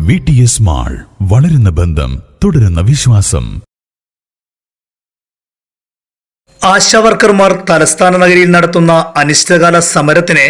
V T S mall വളരുന്ന ബന്ധം തുടരുന്ന വിശ്വാസം. ആശാവർക്കർമാർ തലസ്ഥാന നഗരിയിൽ നടത്തുന്ന അനിശ്ചിതകാല സമരത്തിന്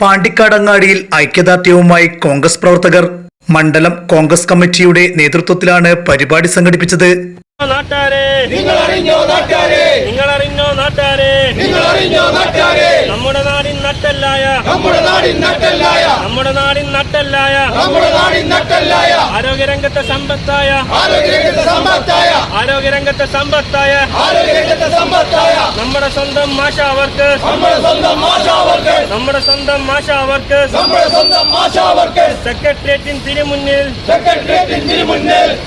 പാണ്ടിക്കാടങ്ങാടിയിൽ ഐക്യദാർഢ്യവുമായി കോൺഗ്രസ് പ്രവർത്തകർ മണ്ഡലം കോൺഗ്രസ് കമ്മിറ്റിയുടെ നേതൃത്വത്തിലാണ് പരിപാടി സംഘടിപ്പിച്ചത്. നാട്ടാരെ നിങ്ങൾ അറിഞ്ഞോ നാട്ടാരെ? നിങ്ങൾ അറിഞ്ഞോ നാട്ടാരെ? നിങ്ങൾ അറിഞ്ഞോ നാട്ടാരെ? നമ്മുടെ നട്ടല്ലായ നമ്മുടെ നാടിൻ നട്ടല്ലായ നമ്മുടെ നാടിൻ നട്ടല്ലായ നമ്മുടെ നാടിൻ നട്ടല്ലായ ആരോഗ്യരംഗത്തെ സമ്പത്തായ ആരോഗ്യരംഗത്തെ സമ്പത്തായ ആരോഗ്യരംഗത്തെ സമ്പത്തായ ആരോഗ്യരംഗത്തെ സമ്പത്തായ നമ്മുടെ സ്വന്തം മാഷ അവർക്ക് നമ്മുടെ സ്വന്തം ആശാവർക്കർ നമ്മുടെ സ്വന്തം മാഷ അവർക്ക് നമ്മുടെ സ്വന്തം ആശാവർക്കർ സെക്രട്ടേറിയറ്റിൻ തിരുമുന്നിൽ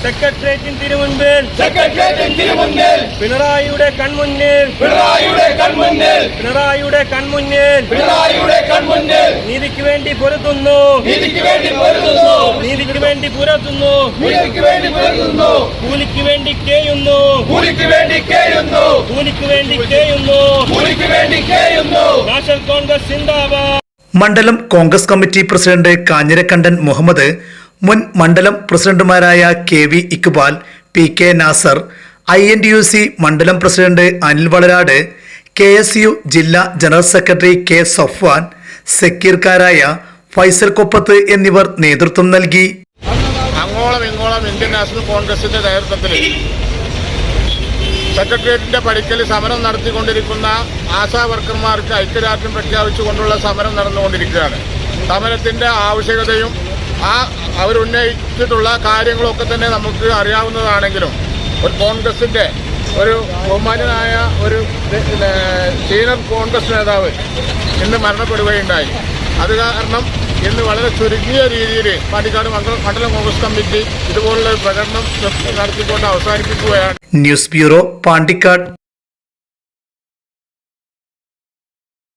സെക്രട്ടേറിയറ്റിന് തിരുമുൻപിൽ. സെക്രട്ടേറിയറ്റിന് തിരുമുൻപിൽ. പിണറായിയുടെ കൺമുന്നിൽ. പിണറായിയുടെ കൺമുന്നിൽ. പിണറായിയുടെ കൺമുന്നിൽ. പിണറായിയുടെ കൺമുന്നിൽ. നീതിക്ക് വേണ്ടി പൊരുതുന്നു. നീതിക്ക് വേണ്ടി പൊരുതുന്നു. നീതിക്ക് വേണ്ടി പുരത്തുന്നു. നീതിക്ക് വേണ്ടി പൊരുതുന്നു കൂലിക്ക് വേണ്ടി കേയുന്നു. കൂലിക്ക് വേണ്ടി കേയുന്നു. കൂലിക്ക് വേണ്ടി കേയുന്നു. കൂലിക്ക് വേണ്ടി കേയുന്നു. നാഷണൽ കോൺഗ്രസ് സിന്ദാബാദ്. മണ്ഡലം congress committee president Kanjirakkandan Muhammad മുൻ മണ്ഡലം പ്രസിഡന്റുമാരായ K V Iqbal P K Nasar I N T U C മണ്ഡലം president Anil Valarad K S U ജില്ലാ ജനറൽ സെക്രട്ടറി കെ സഫ്വാൻ സക്കീർക്കാരായ ഫൈസൽ കൊപ്പത്ത് എന്നിവർ നേതൃത്വം നൽകി. അങ്ങോളം ഇങ്ങോളം ഇന്ത്യൻ നാഷണൽ കോൺഗ്രസിന്റെ നേതൃത്വത്തിൽ സെക്രട്ടേറിയറ്റിന്റെ പടിക്കൽ സമരം നടത്തിക്കൊണ്ടിരിക്കുന്ന ആശാ വർക്കർമാർക്ക് ഐക്യരാഷ്ട്രം പ്രഖ്യാപിച്ചുകൊണ്ടുള്ള സമരം നടന്നുകൊണ്ടിരിക്കുകയാണ്. സമരത്തിന്റെ ആവശ്യകതയും ആ അവരുന്നയിച്ചിട്ടുള്ള കാര്യങ്ങളൊക്കെ തന്നെ നമുക്ക് അറിയാവുന്നതാണെങ്കിലും ഒരു കോൺഗ്രസിന്റെ ഒരു ബഹുമാനായ ഒരു സീനിയർ കോൺഗ്രസ് നേതാവ് ഇന്ന് മരണപ്പെടുകയുണ്ടായി. അത് കാരണം ഇന്ന് വളരെ ചുരുങ്ങിയ രീതിയിൽ പാണ്ടിക്കാട് മണ്ഡലം കോൺഗ്രസ് കമ്മിറ്റി ഇതുപോലുള്ള പ്രകടനം നടത്തിക്കൊണ്ട് അവസാനിപ്പിക്കുകയാണ്. News bureau Pandikkad.